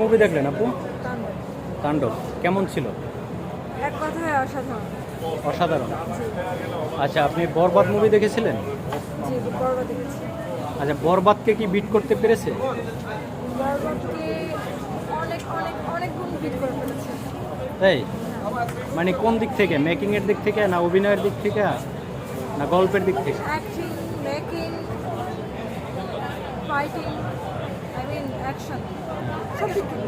Movie দেখলেন আপু? তাণ্ডব। কেমন ছিল? এক কথায় অসাধারণ। অসাধারণ। আচ্ছা আপনি বরবাদ মুভি দেখেছিলেন? জি বর্ব দেখেছি। আচ্ছা বরবাদকে কি বিট করতে পেরেছে? বর্বকে অনেক অনেক অনেক গুণ বিট করে ফেলেছে। তাই মানে কোন দিক থেকে? মেকিং এর দিক থেকে না অভিনয়ের দিক থেকে না গল্পের দিক থেকে? Acting making fighting I mean action সব দিক থেকে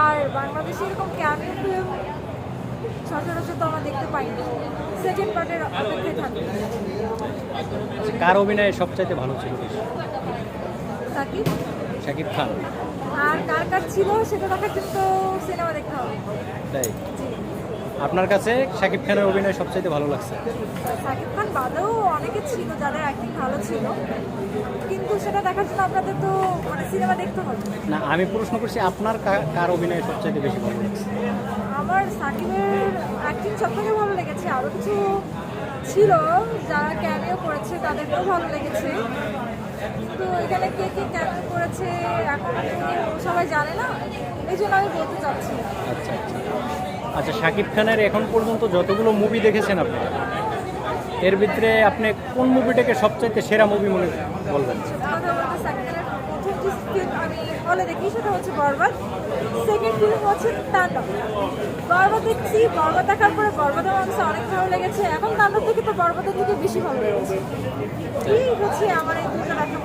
আর বাংলাদেশে এরকম ক্যামিও ফিল্ম সচরাচর তো আমরা দেখতে পাই না। সেকেন্ড পার্টের অপেক্ষায় থাকবে কার অভিনয় সবচাইতে ভালো ছিল সাকিব? শাকিব খান। আর কার কার ছিল সেটা দেখার জন্য তো সিনেমা দেখতে হবে তাই? আপনার কাছে শাকিব খানের অভিনয় সবচাইতে ভালো লাগছে? সাকিব খান বাদেও অনেকে ছিল যাদের অ্যাক্টিং ভালো ছিল। কিন্তু সেটা দেখার জন্য আপনাদের তো মানে সিনেমা দেখতে হবে। না আমি প্রশ্ন করছি আপনার কার অভিনয় সবচাইতে বেশি ভালো লাগছে? আমার সাকিবের অ্যাক্টিং সব থেকে ভালো লেগেছে। আরও কিছু ছিল যারা ক্যামিও করেছে তাদেরকেও ভালো লেগেছে। কিন্তু এখানে কে কে ক্যামিও করেছে এখন সবাই জানে না। এই জন্য আমি বলতে চাচ্ছি। আচ্ছা আচ্ছা। আচ্ছা শাকিব খানের এখন পর্যন্ত যতগুলো মুভি দেখেছেন আপনি এর ভিতরে আপনি কোন মুভিটাকে সবচাইতে সেরা মুভি মনে বলবেন? সত্যি কথা বলতে সাকিবের প্রথম যে ফিল্ম আমি হলে দেখি সেটা হচ্ছে বরবাদ। সেকেন্ড ফিল্ম হচ্ছে তাণ্ডব। বরবাদ দেখছি বরবাদ দেখার পরে বরবাদের মানুষ অনেক ভালো লেগেছে। এখন তাণ্ডব দেখে তো বরবাদের থেকে বেশি ভালো লেগেছে। এই হচ্ছে আমার এই দুটো দেখা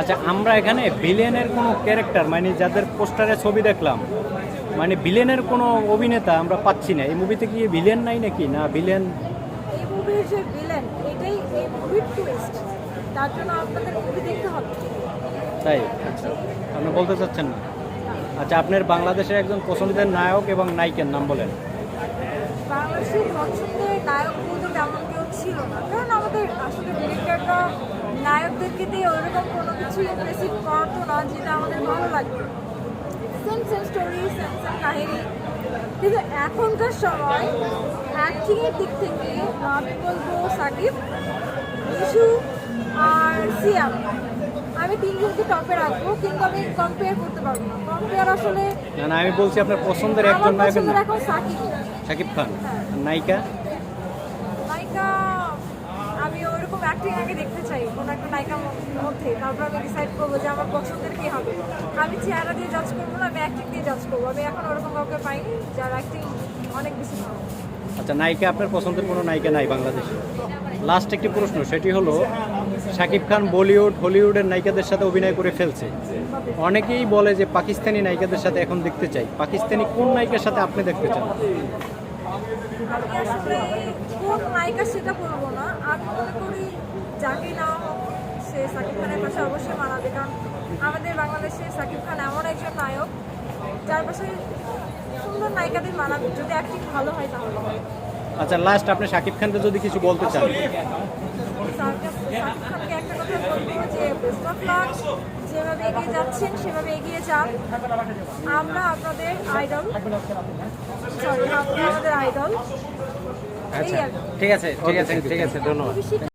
আচ্ছা আমরা এখানে ভিলেনের কোনো ক্যারেক্টার মানে যাদের পোস্টারে ছবি দেখলাম মানে ভিলেনের কোনো অভিনেতা আমরা পাচ্ছি না। এই মুভিতে কি ভিলেন নাই নাকি? না ভিলেন এই মুভির যে ভিলেন এটাই এই মুভির টুইস্ট তার জন্য আপনাদের মুভি দেখতে হবে। তাই? আচ্ছা আপনি বলতে চাচ্ছেন না? আচ্ছা আপনার বাংলাদেশের একজন পছন্দের নায়ক এবং নায়িকার নাম বলেন। বাংলাদেশের পছন্দের নায়ক বলতে তেমন কেউ ছিল না। কারণ আমাদের আসলে ডিরেক্টররা নায়কদেরকে দিয়ে ওইরকম কোনো কিছু ইমপ্রেসিভ করতো না যেটা আমাদের ভালো লাগবে same same story same same কাহিনী। কিন্তু এখনকার সময় অ্যাক্টিংয়ের দিক থেকে আমি বলব সাকিব ইস্যু আর সিয়াম। আমি তিনজনকে টপে রাখব কিন্তু আমি কম্পেয়ার করতে পারব না। কম্পেয়ার আসলে না না আমি বলছি আপনার পছন্দের একজন নায়কের এখন সাকিব। শাকিব খান। হ্যাঁ। নায়িকা? নায়িকা অ্যাক্টিং আগে দেখতে চাই, কোনো একটা নায়িকার মধ্যে, তারপর আমি ডিসাইড করব যে আমার পছন্দের কে হবে। আমি চেহারা দিয়ে জাজ করব না, আমি অ্যাক্টিং দিয়ে জাজ করব। আমি এখন ওরকম কাউকে পাইনি যার অ্যাক্টিং অনেক বেশি ভালো। আচ্ছা নায়িকা, আপনার পছন্দের কোনো নায়িকা নাই বাংলাদেশে? লাস্ট একটি প্রশ্ন, সেটি হলো, শাকিব খান বলিউড, হলিউডের নায়িকাদের সাথে অভিনয় করে ফেলছে। অনেকেই বলে যে পাকিস্তানি নায়িকাদের সাথে এখন দেখতে চাই। পাকিস্তানি কোন নায়িকার সাথে আপনি দেখতে চান? আসলে কোন নায়িকা সেটা বলব না। আমি মনে করি যাকে নাও হোক, সে সাকিব খানের পাশে অবশ্যই মানাবে। কারণ আমাদের বাংলাদেশে সাকিব খান এমন একজন নায়ক যার পাশে সুন্দর নায়িকাদের মানাবে। যদি অ্যাক্টিং ভালো হয় তাহলে। আচ্ছা লাস্ট আপনি শাকিব খানকে যদি কিছু বলতে চান। সাকিব খানকে একটা কথা বলব যে বেস্ট অফ লাক যেভাবে এগিয়ে যাচ্ছেন সেভাবে এগিয়ে যান। আমরা আপনাদের আইডল সরি আমাদের আইডল আচ্ছা ঠিক আছে ঠিক আছে ঠিক আছে ধন্যবাদ।